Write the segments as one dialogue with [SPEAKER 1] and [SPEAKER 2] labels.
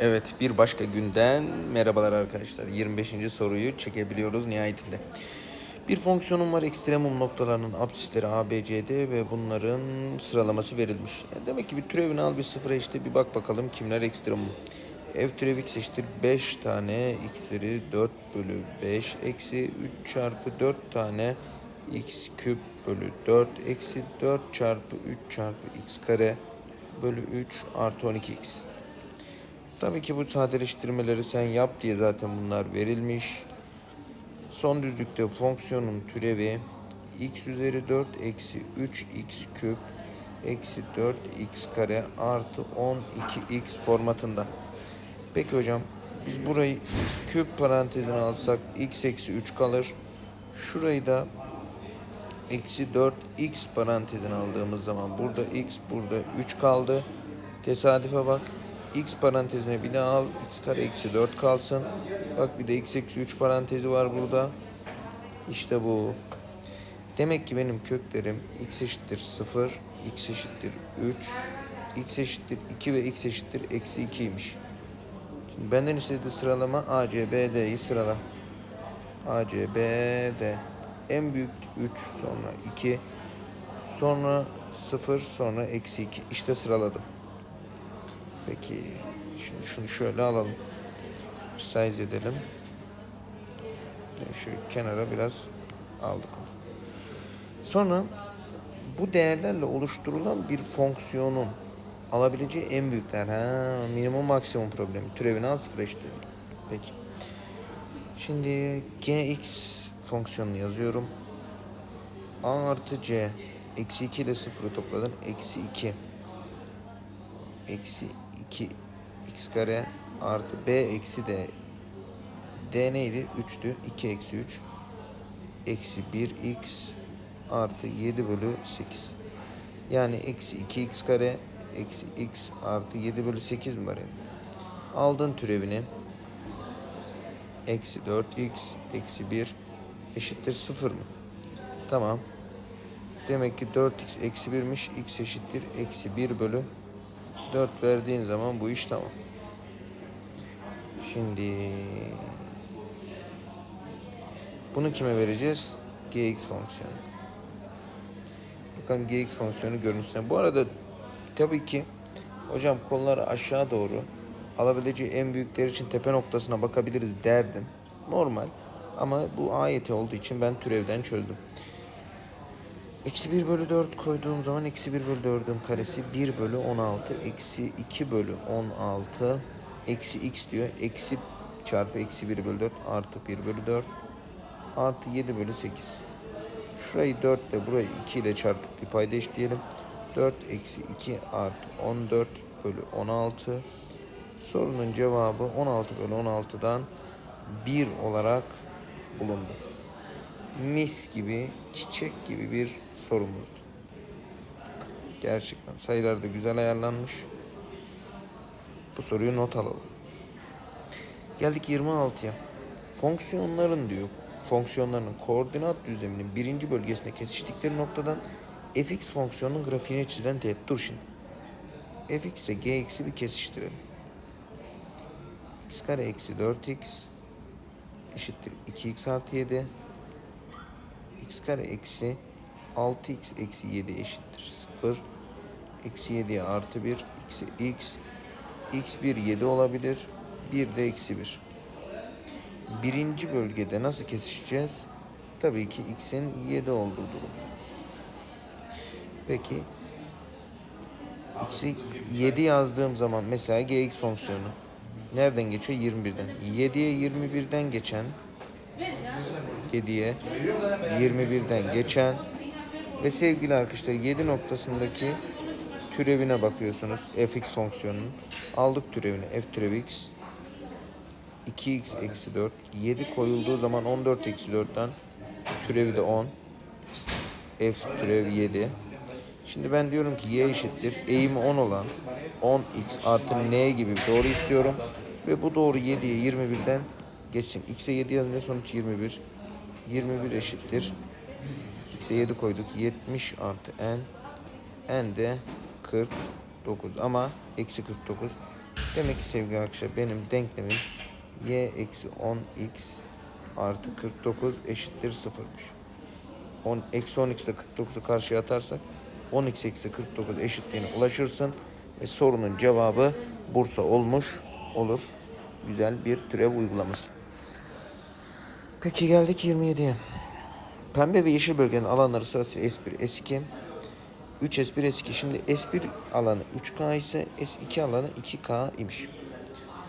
[SPEAKER 1] Evet bir başka günden merhabalar arkadaşlar. 25. soruyu çekebiliyoruz nihayetinde. Bir fonksiyonun var ekstremum noktalarının apsisleri A, B, C, D ve bunların sıralaması verilmiş. Yani demek ki bir türevini al bir sıfıra işte bir bak bakalım kimler ekstremum. F türevi x eşittir 5 tane x üzeri 4 bölü 5 eksi 3 çarpı 4 tane x küp bölü 4 eksi 4 çarpı 3 çarpı x kare bölü 3 artı 12x. Tabii ki bu sadeleştirmeleri sen yap diye zaten bunlar verilmiş. Son düzlükte fonksiyonun türevi x üzeri 4 eksi 3x küp eksi 4x kare artı 12x formatında. Peki hocam biz burayı x küp parantezine alsak x eksi 3 kalır. Şurayı da eksi 4x parantezine aldığımız zaman burada x burada 3 kaldı. Tesadüfe bak. X parantezine bir daha al. x kare eksi 4 kalsın. Bak bir de x eksi 3 parantezi var burada. İşte bu. Demek ki benim köklerim x eşittir 0, x eşittir 3, x eşittir 2 ve x eşittir eksi 2'ymiş. Şimdi benden istediği sıralama A, C, B, D'yi sırala. A, C, B, D. En büyük 3, sonra 2, sonra 0, sonra eksi 2. İşte sıraladım. Peki şimdi şunu şöyle alalım. Size edelim. Şu kenara biraz aldık. Sonra bu değerlerle oluşturulan bir fonksiyonun alabileceği en büyükler. Ha, minimum maksimum problemi. Türevini al sıfır eşit. Peki. Şimdi gx fonksiyonunu yazıyorum. a artı c eksi 2 ile sıfırı topladın. Eksi 2 eksi 2 x kare artı b eksi d d neydi? 3'tü. 2 eksi 3 eksi 1 x artı 7 bölü 8. Yani eksi 2x kare eksi x artı 7 bölü 8 mi var yani? Aldın türevini. Eksi 4x eksi 1 eşittir 0 mı? Tamam. Demek ki 4x eksi 1'miş. x eşittir eksi 1 bölü 4 verdiğin zaman bu iş tamam. Şimdi bunu kime vereceğiz? gx fonksiyonu. Bakalım gx fonksiyonu görüntüsüne. Bu arada tabii ki hocam kolları aşağı doğru alabileceği en büyükler için tepe noktasına bakabiliriz derdin. Normal. Ama bu ayeti olduğu için ben türevden çözdüm. Eksi 1 bölü 4 koyduğum zaman eksi 1 bölü 4'ün karesi 1 bölü 16. Eksi 2 bölü 16. Eksi x diyor. Eksi çarpı eksi 1 bölü 4 artı 1 bölü 4 artı 7 bölü 8. Şurayı 4 ile burayı 2 ile çarpıp bir payda eşitleyelim. 4 eksi 2 artı 14 bölü 16. Sorunun cevabı 16 bölü 16'dan 1 olarak bulundu. Mis gibi, çiçek gibi bir sorumuzdu. Gerçekten sayılar da güzel ayarlanmış. Bu soruyu not alalım. Geldik 26'ya. Fonksiyonların diyor fonksiyonlarının koordinat düzleminin birinci bölgesinde kesiştikleri noktadan fx fonksiyonunun grafiğine çizilen teğet. Dur şimdi. fx ile gx'i bir kesiştirelim. x kare eksi 4x eşittir 2x artı 7 x kare eksi 6x eksi 7 eşittir 0 eksi 7'ye artı 1 eksi x x1 7 olabilir 1 de eksi 1 birinci bölgede nasıl kesişeceğiz? Tabii ki x'in 7 olduğu durum. Peki x'i 7 yazdığım zaman mesela gx fonksiyonu nereden geçiyor? 21'den. 7'ye 21'den geçen 7'ye 21'den geçen ve sevgili arkadaşlar 7 noktasındaki türevine bakıyorsunuz. fx fonksiyonunun. Aldık türevini. f türevi x 2x eksi 4. 7 koyulduğu zaman 14 eksi 4'ten türevi de 10. F türevi 7. Şimdi ben diyorum ki y eşittir. Eğimi 10 olan 10x artı n gibi bir doğru istiyorum. Ve bu doğru 7'ye 21'den geçsin. x'e 7 yazınca sonuç 21. 21 eşittir. x'e 7 koyduk. 70 artı n. n de 49 ama eksi 49. Demek ki sevgili arkadaşlar benim denklemim y eksi 10x artı 49 eşittir 0'mış. 10, eksi 10x ile 49'u karşıya atarsak 10x eksi 49 eşitliğine ulaşırsın. Ve sorunun cevabı Bursa olmuş olur. Güzel bir türev uygulaması. Peki geldik 27'ye. Pembe ve yeşil bölgenin alanları sırası S1, S2, 3 S1, S2. Şimdi S1 alanı 3K ise S2 alanı 2K imiş.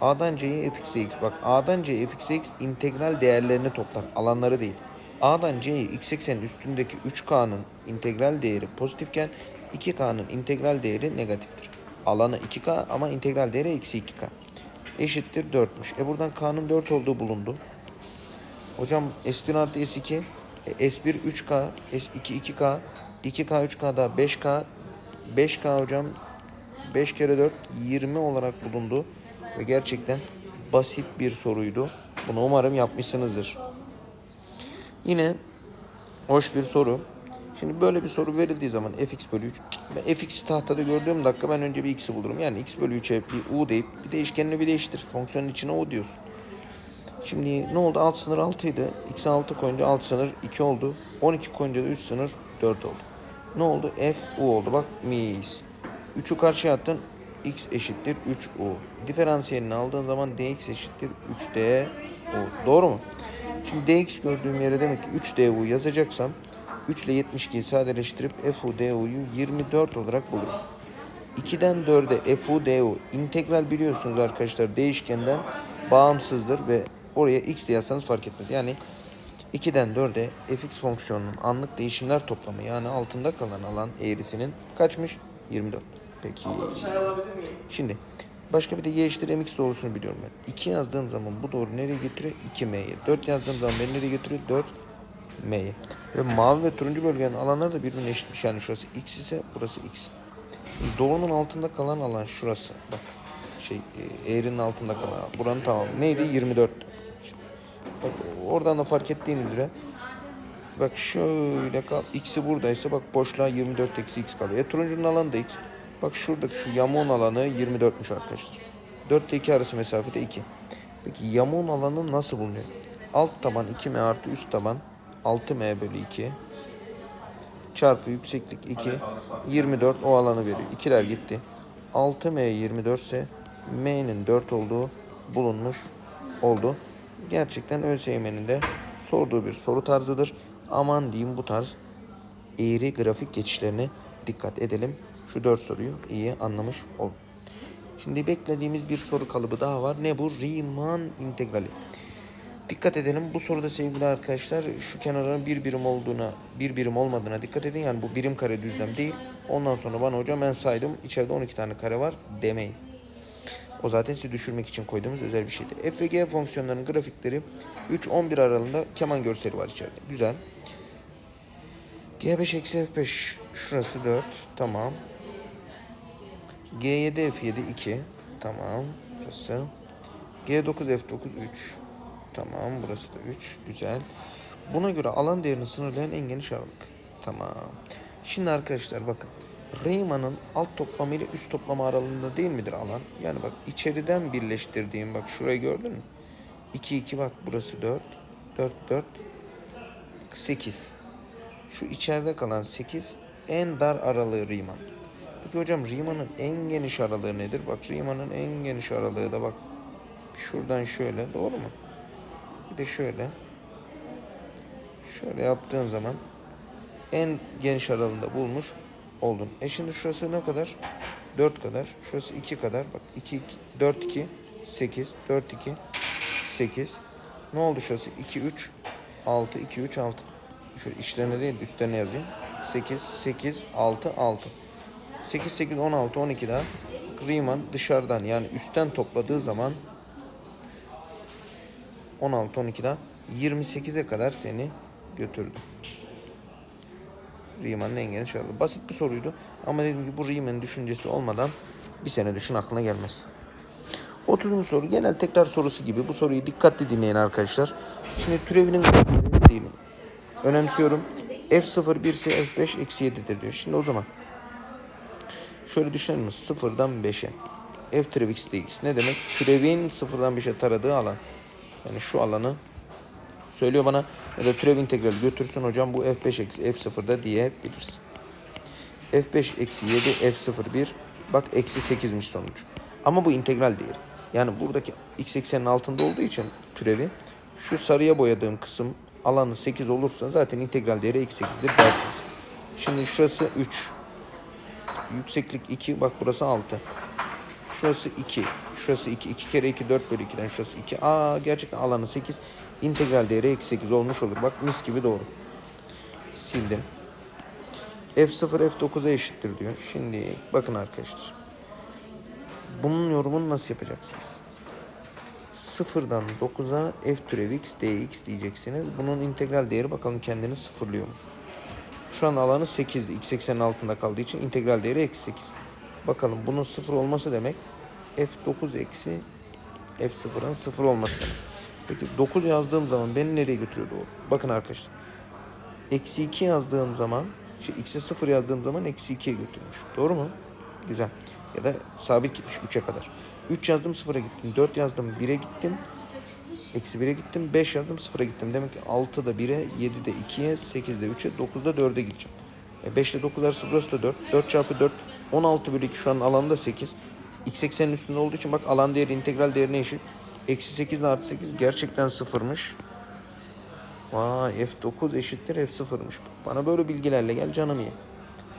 [SPEAKER 1] A'dan C'ye fx'e x. Bak A'dan C'ye fx'e x integral değerlerini toplar. Alanları değil. A'dan C'ye x eksenin üstündeki 3K'nın integral değeri pozitifken 2K'nın integral değeri negatiftir. Alanı 2K ama integral değeri eksi 2K. Eşittir 4'müş. E buradan K'nın 4 olduğu bulundu. Hocam S1 artı S2 e, S1 3K S2 2K 2K 3K daha 5K 5K hocam 5 kere 4 20 olarak bulundu ve gerçekten basit bir soruydu. Bunu umarım yapmışsınızdır. Yine hoş bir soru. Şimdi böyle bir soru verildiği zaman fx bölü 3. Ben fx'i tahtada gördüğüm dakika ben önce bir x'i bulurum. Yani x bölü 3'e bir u deyip bir değişkenini bir değiştir. Fonksiyonun içine u diyorsun. Şimdi ne oldu? Alt sınır 6 idi. X'e 6 koyunca alt sınır 2 oldu. 12 koyunca da üst sınır 4 oldu. Ne oldu? F U oldu. Bak mis. 3'ü karşıya attın. X eşittir 3U. Diferansiyelini aldığın zaman dx eşittir 3du. Doğru mu? Şimdi dx gördüğüm yere demek ki 3du yazacaksam 3 ile 72'yi sadeleştirip fu du'yu 24 olarak bulurum. 2'den 4'e fu du integral biliyorsunuz arkadaşlar değişkenden bağımsızdır ve oraya x yazsanız fark etmez. Yani 2'den 4'e fx fonksiyonunun anlık değişimler toplamı yani altında kalan alan eğrisinin kaçmış? 24. Peki. Şimdi başka bir de y eşittir mx doğrusunu biliyorum ben. 2 yazdığım zaman bu doğru nereye getiriyor? 2m'ye. 4 yazdığım zaman beni nereye getiriyor? 4 m'ye. Ve mavi ve turuncu bölgenin alanları da birbirine eşitmiş. Yani şurası x ise burası x. Doğunun altında kalan alan şurası. Bak şey e, eğrinin altında kalan alan. Buranın tamamı. Neydi? 24. Bak oradan da fark ettiğin üzere Bak şöyle kal. X'i buradaysa bak boşluğa 24 eksi x kalıyor. E, turuncunun alanı da x. Bak şuradaki şu yamuğun alanı 24'müş arkadaşlar. 4 ile 2 arası mesafede 2. Peki yamuğun alanı nasıl bulunuyor? Alt taban 2m artı üst taban 6m bölü 2 çarpı yükseklik 2 24 o alanı veriyor. İkiler gitti. 6m 24 ise m'nin 4 olduğu bulunmuş oldu. Gerçekten ÖSYM'nin de sorduğu bir soru tarzıdır. Aman diyeyim bu tarz eğri grafik geçişlerine dikkat edelim. Şu 4 soruyu iyi anlamış ol. Şimdi beklediğimiz bir soru kalıbı daha var. Ne bu? Riemann integrali. Dikkat edelim bu soruda sevgili arkadaşlar şu kenarın bir birim olduğuna bir birim olmadığına dikkat edin. Yani bu birim kare düzlem değil. Ondan sonra bana hocam ben saydım içeride 12 tane kare var demeyin. O zaten sizi düşürmek için koyduğumuz özel bir şeydi. F ve G fonksiyonlarının grafikleri 3-11 aralığında keman görseli var içeride. Güzel. G5 eksi F5 şurası 4. Tamam. G7 F7 2. Tamam. Burası. G9 F9 3. Tamam. Burası da 3. Güzel. Buna göre alan değerini sınırlayan en geniş aralık. Tamam. Şimdi arkadaşlar bakın. Riemann'ın alt toplamı ile üst toplama aralığında değil midir alan? Yani bak içeriden birleştirdiğim bak şurayı gördün mü? 2 2 bak burası 4. 4 4 8. Şu içeride kalan 8 en dar aralığı Riemann. Peki hocam Riemann'ın en geniş aralığı nedir? Bak Riemann'ın en geniş aralığı da bak şuradan şöyle doğru mu? Bir de şöyle. Şöyle yaptığın zaman en geniş aralığında bulmuş oldun. E şimdi şurası ne kadar? 4 kadar. Şurası 2 kadar. Bak 2, 2 4 2 8 4 2 8. Ne oldu şurası? 2 3 6 2 3 6. Şöyle içlerine değil üstlerine yazayım. 8 8 6 6. 8 8 16 12 daha. Riemann dışarıdan yani üstten topladığı zaman 16 12 daha 28'e kadar seni götürdü. Riemann'ın en geniş aralığı. Basit bir soruydu. Ama dediğim gibi bu Riemann'ın düşüncesi olmadan bir sene düşün aklına gelmez. 30. soru genel tekrar sorusu gibi. Bu soruyu dikkatli dinleyin arkadaşlar. Şimdi türevinin değil. Önemsiyorum. F0 1 ise F5 eksi 7'dir diyor. Şimdi o zaman şöyle düşünelim mi? 0'dan 5'e. f türev x dx. Ne demek? Türevin sıfırdan bir şey taradığı alan. Yani şu alanı söylüyor bana ya da türev integrali götürsün hocam bu f5 eksi f0'da diyebilirsin. f5 eksi 7 f0 1 bak eksi 8'miş sonuç. Ama bu integral değeri. Yani buradaki x eksenin altında olduğu için türevi şu sarıya boyadığım kısım alanı 8 olursa zaten integral değeri eksi 8'dir dersiniz. Şimdi şurası 3. Yükseklik 2 bak burası 6. Şurası 2. Şurası 2. 2 kere 2 4 bölü 2'den şurası 2. Aa gerçekten alanı 8. İntegral değeri eksi 8 olmuş olur. Bak mis gibi doğru. Sildim. F0 F9'a eşittir diyor. Şimdi bakın arkadaşlar. Bunun yorumunu nasıl yapacaksınız? Sıfırdan 9'a f türev x dx diyeceksiniz. Bunun integral değeri bakalım kendini sıfırlıyor mu? Şu an alanı 8'di. X eksenin altında kaldığı için integral değeri eksi 8. Bakalım bunun sıfır olması demek f9 eksi f0'ın sıfır olması demek. Peki 9 yazdığım zaman beni nereye götürüyor doğru? Bakın arkadaşlar. Eksi 2 yazdığım zaman, şey, x'e 0 yazdığım zaman eksi 2'ye götürmüş. Doğru mu? Güzel. Ya da sabit gitmiş 3'e kadar. 3 yazdım 0'a gittim. 4 yazdım 1'e gittim. Eksi 1'e gittim. 5 yazdım 0'a gittim. Demek ki 6 da 1'e, 7 de 2'ye, 8 de 3'e, 9 da 4'e gideceğim. E 5 ile 9 arası burası da 4. 4 çarpı 4, 16 bölü 2 şu an alanda 8. X eksenin üstünde olduğu için bak alan değeri integral değerine eşit. Eksi 8 ile artı 8 gerçekten sıfırmış. Vay F9 eşittir F0'mış. Bana böyle bilgilerle gel canım ye.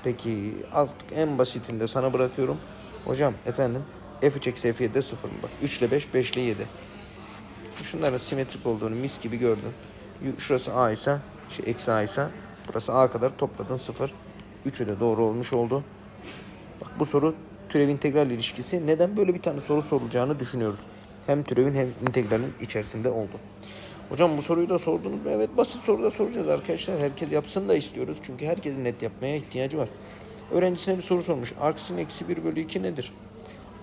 [SPEAKER 1] Peki artık en basitinde sana bırakıyorum. Hocam efendim F3 eksi F7 de 0 mı? Bak 3 ile 5, 5 ile 7. Şunların simetrik olduğunu mis gibi gördün. Şurası A ise, şey eksi A ise burası A kadar topladın 0. Üçü de doğru olmuş oldu. Bak bu soru türev integral ilişkisi neden böyle bir tane soru sorulacağını düşünüyoruz. Hem türevin hem integralin içerisinde oldu. Hocam bu soruyu da sordunuz mu? Evet basit soruda soracağız arkadaşlar. Herkes yapsın da istiyoruz. Çünkü herkesin net yapmaya ihtiyacı var. Öğrencisine bir soru sormuş. Arksin eksi 1 bölü 2 nedir?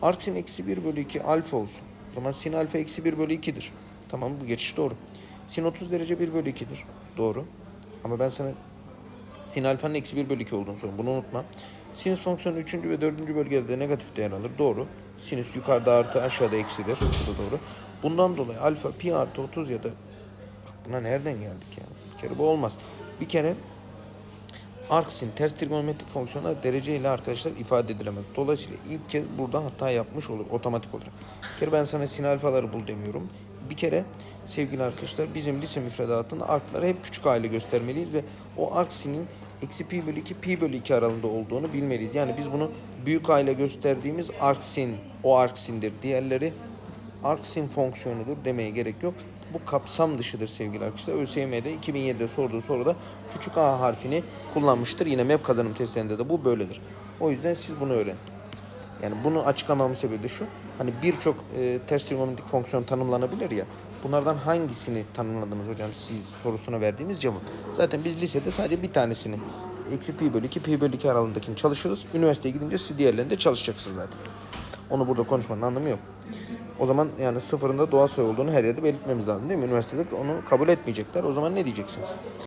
[SPEAKER 1] Arksin eksi 1 bölü 2 alfa olsun. O zaman sin alfa eksi 1 bölü 2'dir. Tamam bu geçiş doğru. Sin 30 derece 1 bölü 2'dir. Doğru. Ama ben sana sin alfanın eksi 1 bölü 2 olduğunu söylüyorum. Bunu unutma. Sinüs fonksiyonu 3. ve 4. bölgelerde negatif değer alır. Doğru. Sinüs yukarıda artı aşağıda eksidir. Bu da doğru. Bundan dolayı alfa pi artı 30 ya da buna nereden geldik ya? Bir kere bu olmaz. Bir kere arksin ters trigonometrik fonksiyonlar dereceyle arkadaşlar ifade edilemez. Dolayısıyla ilk kez burada hata yapmış olur otomatik olarak. Bir kere ben sana sin alfaları bul demiyorum. Bir kere sevgili arkadaşlar bizim lise müfredatında arkları hep küçük aile göstermeliyiz ve o arksinin eksi pi bölü 2 pi bölü 2 aralığında olduğunu bilmeliyiz. Yani biz bunu büyük aile gösterdiğimiz arksin o arksindir. Diğerleri arksin fonksiyonudur demeye gerek yok. Bu kapsam dışıdır sevgili arkadaşlar. ÖSYM'de 2007'de sorduğu soruda küçük a harfini kullanmıştır. Yine MEP kazanım testlerinde de bu böyledir. O yüzden siz bunu öğrenin. Yani bunu açıklamamın sebebi de şu. Hani birçok e, ters trigonometrik fonksiyon tanımlanabilir ya. Bunlardan hangisini tanımladınız hocam siz sorusuna verdiğimiz cevap. Zaten biz lisede sadece bir tanesini eksi pi bölü 2 pi bölü 2 aralığındakini çalışırız. Üniversiteye gidince siz diğerlerinde çalışacaksınız zaten. Onu burada konuşmanın anlamı yok. O zaman yani sıfırında doğal sayı olduğunu her yerde belirtmemiz lazım değil mi? Üniversitede onu kabul etmeyecekler. O zaman ne diyeceksiniz?